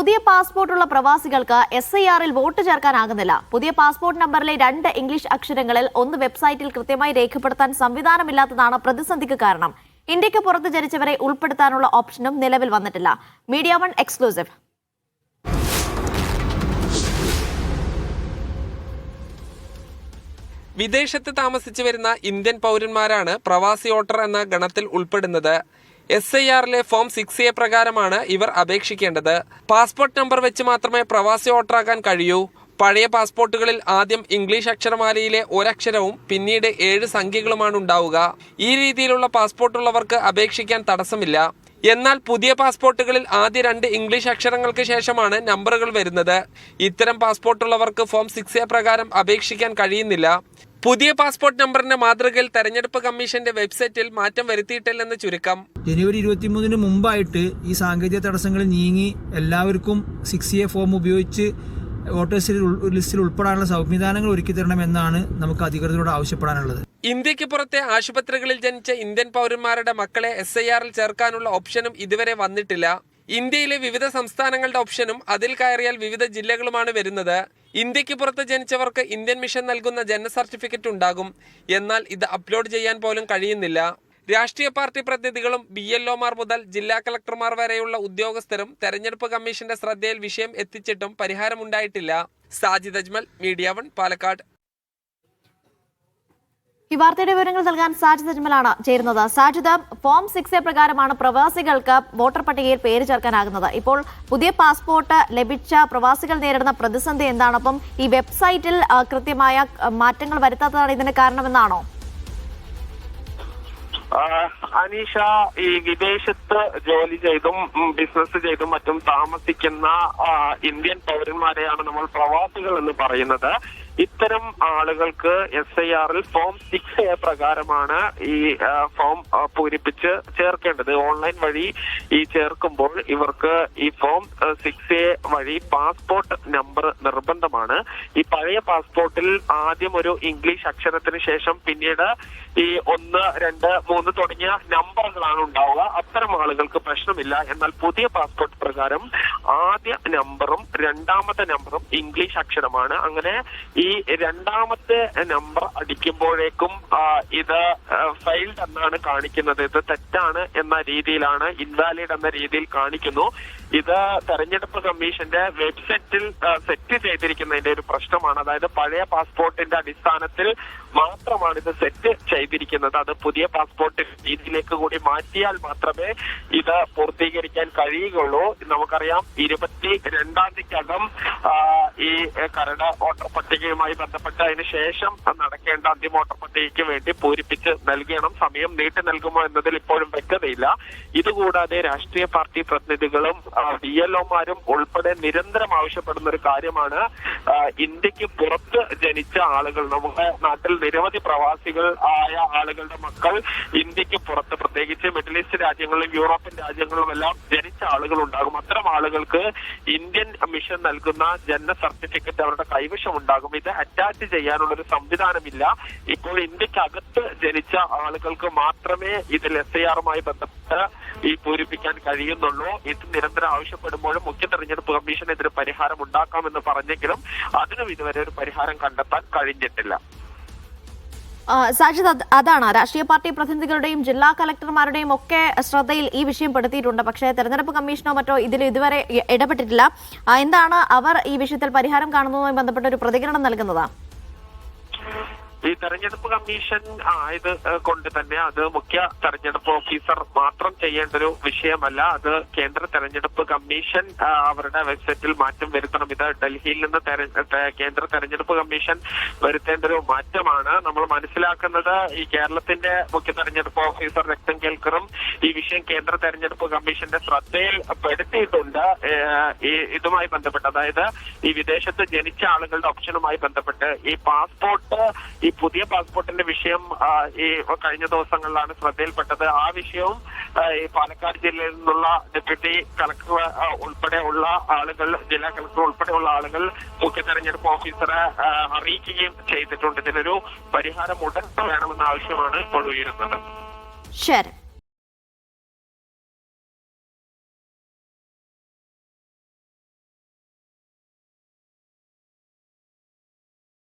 പുതിയ പാസ്പോർട്ടുള്ള പ്രവാസികൾക്ക് എസ് ഐ ആറിൽ വോട്ട് ചേർക്കാനാകുന്നില്ല. പുതിയ പാസ്പോർട്ട് നമ്പറിലെ രണ്ട് ഇംഗ്ലീഷ് അക്ഷരങ്ങളിൽ ഒന്ന് വെബ്സൈറ്റിൽ കൃത്യമായി രേഖപ്പെടുത്താൻ സംവിധാനമില്ലാത്തതാണ് പ്രതിസന്ധിക്ക് കാരണം. ഇന്ത്യയ്ക്ക് പുറത്ത് ജനിച്ചവരെ ഉൾപ്പെടുത്താനുള്ള ഓപ്ഷനും നിലവിൽ വന്നിട്ടില്ല. Media one exclusive. വിദേശത്ത് താമസിച്ചു വരുന്ന ഇന്ത്യൻ പൗരന്മാരാണ് പ്രവാസി വോട്ടർ എന്ന ഗണത്തിൽ ഉൾപ്പെടുന്നത്. എസ് ഐ ആറിലെ ഫോം സിക്സ് എ പ്രകാരമാണ് ഇവർ അപേക്ഷിക്കേണ്ടത്. പാസ്പോർട്ട് നമ്പർ വെച്ച് മാത്രമേ പ്രവാസി വോട്ടറാക്കാൻ കഴിയൂ. പഴയ പാസ്പോർട്ടുകളിൽ ആദ്യം ഇംഗ്ലീഷ് അക്ഷരമാലയിലെ ഒരക്ഷരവും പിന്നീട് ഏഴ് സംഖ്യകളുമാണ് ഉണ്ടാവുക. ഈ രീതിയിലുള്ള പാസ്പോർട്ടുള്ളവർക്ക് അപേക്ഷിക്കാൻ തടസ്സമില്ല. എന്നാൽ പുതിയ പാസ്പോർട്ടുകളിൽ ആദ്യ രണ്ട് ഇംഗ്ലീഷ് അക്ഷരങ്ങൾക്ക് ശേഷമാണ് നമ്പറുകൾ വരുന്നത്. ഇത്തരം പാസ്പോർട്ടുള്ളവർക്ക് ഫോം സിക്സ് എ പ്രകാരം അപേക്ഷിക്കാൻ കഴിയുന്നില്ല. പുതിയ പാസ്പോർട്ട് നമ്പറിന്റെ മാതൃകയിൽ തെരഞ്ഞെടുപ്പ് കമ്മീഷന്റെ വെബ്സൈറ്റിൽ മാറ്റം വരുത്തിയിട്ടില്ലെന്ന് ചുരുക്കം. ജനുവരി ഇരുപത്തിമൂന്നിന് മുമ്പായിട്ട് ഈ സാങ്കേതിക തടസ്സങ്ങൾ നീങ്ങി എല്ലാവർക്കും സിക്സ് എ ഫോം ഉപയോഗിച്ച് വോട്ടേഴ്സ് ലിസ്റ്റിൽ ഉൾപ്പെടാനുള്ള സംവിധാനങ്ങൾ ഒരുക്കി തരണമെന്നാണ് നമുക്ക് അധികൃതരോട് ആവശ്യപ്പെടാനുള്ളത്. ഇന്ത്യയ്ക്ക് പുറത്തെ ആശുപത്രികളിൽ ജനിച്ച ഇന്ത്യൻ പൗരന്മാരുടെ മക്കളെ എസ് ഐ ആറിൽ ചേർക്കാനുള്ള ഓപ്ഷനും ഇതുവരെ വന്നിട്ടില്ല. ഇന്ത്യയിലെ വിവിധ സംസ്ഥാനങ്ങളുടെ ഓപ്ഷനും അതിൽ കയറിയാൽ വിവിധ ജില്ലകളുമാണ് വരുന്നത്. ഇന്ത്യയ്ക്ക് പുറത്ത് ജനിച്ചവർക്ക് ഇന്ത്യൻ മിഷൻ നൽകുന്ന ജനന സർട്ടിഫിക്കറ്റ് ഉണ്ടാകും. എന്നാൽ ഇത് അപ്ലോഡ് ചെയ്യാൻ പോലും കഴിയുന്നില്ല. രാഷ്ട്രീയ പാർട്ടി പ്രതിനിധികളും ബി എൽ ഒമാർ മുതൽ ജില്ലാ കളക്ടർമാർ വരെയുള്ള ഉദ്യോഗസ്ഥരും തെരഞ്ഞെടുപ്പ് കമ്മീഷന്റെ ശ്രദ്ധയിൽ വിഷയം എത്തിച്ചിട്ടും പരിഹാരമുണ്ടായിട്ടില്ല. Sajid Ajmal media one Palakkad. ഈ വാർത്തയുടെ വിവരങ്ങൾ നൽകാൻ സാജിദ് അജ്മലാണ് ചേരുന്നത്. സാജിദ് ഫോം സിക്സ് എ പ്രകാരമാണ് പ്രവാസികൾക്ക് വോട്ടർ പട്ടികയിൽ പേര് ചേർക്കാനാകുന്നത്. ഇപ്പോൾ പുതിയ പാസ്പോർട്ട് ലഭിച്ച പ്രവാസികൾ നേരിടുന്ന പ്രതിസന്ധി എന്താണ്? അപ്പം ഈ വെബ്സൈറ്റിൽ കൃത്യമായ മാറ്റങ്ങൾ വരുത്താത്തതാണ് ഇതിന് കാരണമെന്നാണോ? അനീഷ ഈ വിദേശത്ത് ജോലി ചെയ്തും ബിസിനസ് ചെയ്തും മറ്റും താമസിക്കുന്ന ഇന്ത്യൻ പൗരന്മാരെയാണ് നമ്മൾ പ്രവാസികൾ എന്ന് പറയുന്നത്. ഇത്തരം ആളുകൾക്ക് എസ് ഐ ആറിൽ ഫോം സിക്സ് എ പ്രകാരമാണ് ഈ ഫോം പൂരിപ്പിച്ച് ചേർക്കേണ്ടത്. ഓൺലൈൻ വഴി ഈ ചേർക്കുമ്പോൾ ഇവർക്ക് ഈ ഫോം സിക്സ് എ വഴി പാസ്പോർട്ട് നമ്പർ നിർബന്ധമാണ്. ഈ പഴയ പാസ്പോർട്ടിൽ ആദ്യം ഒരു ഇംഗ്ലീഷ് അക്ഷരത്തിന് ശേഷം പിന്നീട് ഈ ഒന്ന് രണ്ട് മൂന്ന് തുടങ്ങിയ നമ്പറുകളാണ് ഉണ്ടാവുക. അത്തരം ആളുകൾക്ക് പ്രശ്നമില്ല. എന്നാൽ പുതിയ പാസ്പോർട്ട് പ്രകാരം ആദ്യ നമ്പറും രണ്ടാമത്തെ നമ്പറും ഇംഗ്ലീഷ് അക്ഷരമാണ്. അങ്ങനെ ഈ രണ്ടാമത്തെ നമ്പർ അടിക്കുമ്പോഴേക്കും ഇത് ഫെയിൽഡ് എന്നാണ് കാണിക്കുന്നത്. ഇത് തെറ്റാണ് എന്ന രീതിയിലാണ് ഇൻവാലിഡ് എന്ന രീതിയിൽ കാണിക്കുന്നു. ഇത് തെരഞ്ഞെടുപ്പ് കമ്മീഷന്റെ വെബ്സൈറ്റിൽ സെറ്റ് ചെയ്തിരിക്കുന്നതിന്റെ ഒരു പ്രശ്നമാണ്. അതായത് പഴയ പാസ്പോർട്ടിന്റെ അടിസ്ഥാനത്തിൽ മാത്രമാണ് ഇത് സെറ്റ് ചെയ്തിരിക്കുന്നത്. അത് പുതിയ പാസ്പോർട്ട് രീതിയിലേക്ക് കൂടി മാറ്റിയാൽ മാത്രമേ ഇത് പൂർത്തീകരിക്കാൻ കഴിയുകയുള്ളൂ. നമുക്കറിയാം ഇരുപത്തി രണ്ടാം തീയതിക്കകം ഈ കരട് വോട്ടർ പട്ടികയുമായി ബന്ധപ്പെട്ട് അതിന് ശേഷം നടക്കേണ്ട അന്തിമ വോട്ടർ പട്ടികയ്ക്ക് വേണ്ടി പൂരിപ്പിച്ച് നൽകണം. സമയം നീട്ടി നൽകുമോ എന്നതിൽ ഇപ്പോഴും വ്യക്തതയില്ല. ഇതുകൂടാതെ രാഷ്ട്രീയ പാർട്ടി പ്രതിനിധികളും ഡി എൽ ഒമാരും ഉൾപ്പെടെ നിരന്തരം ആവശ്യപ്പെടുന്ന ഒരു കാര്യമാണ് ഇന്ത്യയ്ക്ക് പുറത്ത് ജനിച്ച ആളുകൾ നമ്മുടെ നാട്ടിൽ നിരവധി പ്രവാസികൾ ആയ ആളുകളുടെ മക്കൾ ഇന്ത്യയ്ക്ക് പുറത്ത് പ്രത്യേകിച്ച് മിഡിൽ ഈസ്റ്റ് രാജ്യങ്ങളിലും യൂറോപ്യൻ രാജ്യങ്ങളിലും എല്ലാം ജനിച്ച ആളുകൾ ഉണ്ടാകും. അത്തരം ആളുകൾക്ക് ഇന്ത്യൻ മിഷൻ നൽകുന്ന ജനന സർട്ടിഫിക്കറ്റ് അവരുടെ കൈവശം ഉണ്ടാകും. ഇത് അറ്റാച്ച് ചെയ്യാനുള്ള ഒരു സംവിധാനമില്ല. ഇപ്പോൾ ഇന്ത്യക്കകത്ത് ജനിച്ച ആളുകൾക്ക് മാത്രമേ ഇതിൽ എസ് ഐ ആറുമായി ബന്ധപ്പെട്ട് ഈ പൂരിപ്പിക്കാൻ കഴിയുന്നുള്ളൂ. ഇത് നിരന്തരം ആവശ്യപ്പെടുമ്പോഴും മുഖ്യ തെരഞ്ഞെടുപ്പ് കമ്മീഷൻ ഇതിന് പരിഹാരം ഉണ്ടാക്കാമെന്ന് പറഞ്ഞെങ്കിലും അതിനും ഇതുവരെ ഒരു പരിഹാരം കണ്ടെത്താൻ കഴിഞ്ഞിട്ടില്ല. സാക്ഷിത് അതാണ്. രാഷ്ട്രീയ പാർട്ടി പ്രതിനിധികളുടെയും ജില്ലാ കളക്ടർമാരുടെയും ഒക്കെ ശ്രദ്ധയിൽ ഈ വിഷയം പെടുത്തിയിട്ടുണ്ട്. പക്ഷേ തെരഞ്ഞെടുപ്പ് കമ്മീഷനോ മറ്റോ ഇതിൽ ഇതുവരെ ഇടപെട്ടിട്ടില്ല. എന്താണ് അവർ ഈ വിഷയത്തിൽ പരിഹാരം കാണുന്നതുമായി ബന്ധപ്പെട്ട ഒരു പ്രതികരണം നൽകുന്നത്? ഈ തെരഞ്ഞെടുപ്പ് കമ്മീഷൻ ആയത് കൊണ്ട് തന്നെ അത് മുഖ്യ തെരഞ്ഞെടുപ്പ് ഓഫീസർ മാത്രം ചെയ്യേണ്ട ഒരു വിഷയമല്ല. അത് കേന്ദ്ര തെരഞ്ഞെടുപ്പ് കമ്മീഷൻ അവരുടെ വെബ്സൈറ്റിൽ മാറ്റം വരുത്തണം. ഇത് ഡൽഹിയിൽ നിന്ന് കേന്ദ്ര തെരഞ്ഞെടുപ്പ് കമ്മീഷൻ വരുത്തേണ്ട ഒരു മാറ്റമാണ്. നമ്മൾ മനസ്സിലാക്കുന്നത് ഈ കേരളത്തിന്റെ മുഖ്യ തെരഞ്ഞെടുപ്പ് ഓഫീസർ രക്തം കേൾക്കറും ഈ വിഷയം കേന്ദ്ര തെരഞ്ഞെടുപ്പ് കമ്മീഷന്റെ ശ്രദ്ധയിൽ പെടുത്തിയിട്ടുണ്ട്. ഇതുമായി ബന്ധപ്പെട്ട് അതായത് ഈ വിദേശത്ത് ജനിച്ച ആളുകളുടെ ഓപ്ഷനുമായി ബന്ധപ്പെട്ട് ഈ പാസ്പോർട്ട് പുതിയ പാസ്പോർട്ടിന്റെ വിഷയം ഈ കഴിഞ്ഞ ദിവസങ്ങളിലാണ് ശ്രദ്ധയിൽപ്പെട്ടത്. ആ വിഷയവും ഈ പാലക്കാട് ജില്ലയിൽ നിന്നുള്ള ഡെപ്യൂട്ടി കളക്ടർ ഉൾപ്പെടെയുള്ള ആളുകൾ ജില്ലാ കളക്ടർ ഉൾപ്പെടെയുള്ള ആളുകൾ മുഖ്യ തെരഞ്ഞെടുപ്പ് ഓഫീസറെ അറിയിക്കുകയും ചെയ്തിട്ടുണ്ട്. ഇതിനൊരു പരിഹാരം ഉടൻ വേണമെന്ന ആവശ്യമാണ് ഇപ്പോൾ ഉയരുന്നത്. ശരി.